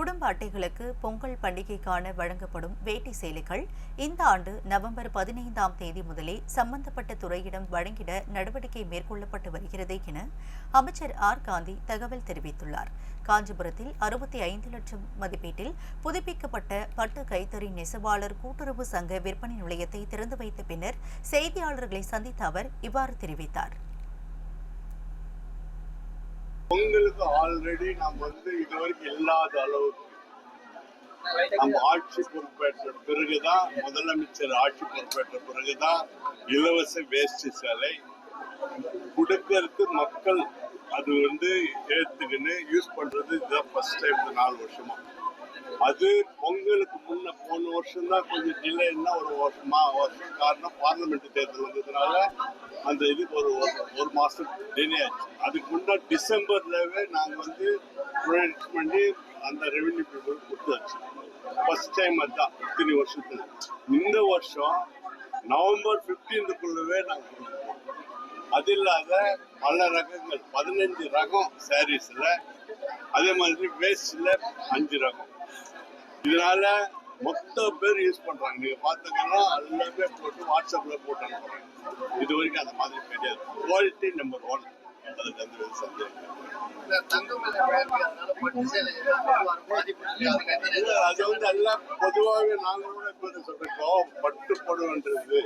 குடும்ப அட்டைகளுக்கு பொங்கல் பண்டிகைக்கான வழங்கப்படும் வேட்டி சேலைகள் இந்த ஆண்டு நவம்பர் பதினைந்தாம் தேதி முதலே சம்பந்தப்பட்ட துறையிடம் வழங்கிட நடவடிக்கை மேற்கொள்ளப்பட்டு வருகிறது என அமைச்சர் ஆர். காந்தி தகவல் தெரிவித்துள்ளார். காஞ்சிபுரத்தில் அறுபத்தி ஐந்து லட்சம் மதிப்பீட்டில் புதுப்பிக்கப்பட்ட பட்டு கைத்தறி நெசவாளர் கூட்டுறவு சங்க விற்பனை நிலையத்தை திறந்து வைத்த பின்னர் செய்தியாளர்களை சந்தித்த அவர் இவ்வாறு தெரிவித்தார். பொங்கலுக்கு ஆல்ரெடி நம்ம வந்து இதுவரைக்கும் இல்லாத அளவுக்கு. நம்ம ஆட்சி பொறுப்பேற்ற பிறகுதான் முதலமைச்சர் ஆட்சி பொறுப்பேற்ற பிறகுதான் இலவச வேஷ்டி சேலை கொடுக்கறதுக்கு மக்கள் அது வந்து ஏத்துக்கின்னு யூஸ் பண்றது இதுதான் ஃபர்ஸ்ட் டைம் இந்த நாலு வருஷமா. அது பொங்கலுக்கு முன்ன போன வருஷம் தான் கொஞ்சம் டிலேன்னா ஒரு வருஷமா வருஷம் காரணம் பார்லிமெண்ட் தேர்தல் வந்ததுனால அந்த இது ஒரு ஒரு- ஒரு மாசம் டிலே ஆச்சு. அதுக்கு முன்னாடி டிசம்பர்லவே நாங்க வந்து ப்ரொடக்ட் பண்ணி அந்த ரெவென்யூ பீப்புள் கொடுத்தாச்சு ஃபர்ஸ்ட் டைம் அதுதான் இத்தனை வருஷத்துல. இந்த வருஷம் நவம்பர் பிப்டீன்த்துக்குள்ளவே நாங்கள் கொடுத்துருக்கோம். அது இல்லாத பல ரகங்கள் பதினஞ்சு ரகம் சாரீஸ்ல அதே மாதிரி வேஸ்ட்ல அஞ்சு ரகம். இதனால மொத்த பேர் யூஸ் பண்றாங்க. நீங்க பாத்தீங்கன்னா எல்லாமே போட்டு வாட்ஸ்அப்ல போட்டு அனுப்புறாங்க. இது வரைக்கும் அந்த மாதிரி கிடையாது. குவாலிட்டி நம்பர் ஒன் அதுக்கு அந்த சந்தேகம் அது வந்து எல்லாம் பொதுவாகவே நாங்க கூட இப்ப சொல்றோம் பட்டு படுவன்றது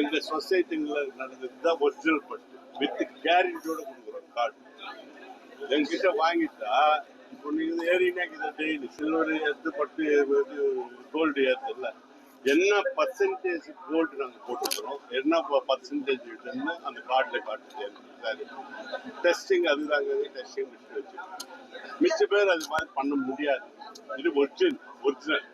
எங்க சொசைட்டில நடந்தது தான் ஒரிஜினல் பட்டு. வித் கேரண்டோட கொடுக்குறோம் கார்டு. என்கிட்ட வாங்கிட்டா இப்போ நீங்க ஏறினா டெய்லி சில்வர் ஏற்று பட்டு கோல்டு ஏற்றுல என்ன பர்சன்டேஜ் கோல்டு நாங்கள் போட்டுக்கிறோம்? என்ன பர்சன்டேஜ் இருக்குன்னு அந்த கார்டில் காட்டு டெஸ்டிங் அதுதாங்க டெஸ்டிங் மிஷின் வச்சுருக்கோம் மிச்ச பேர் அது மாதிரி பண்ண முடியாது. இது ஒரிஜினல் ஒரிஜினல்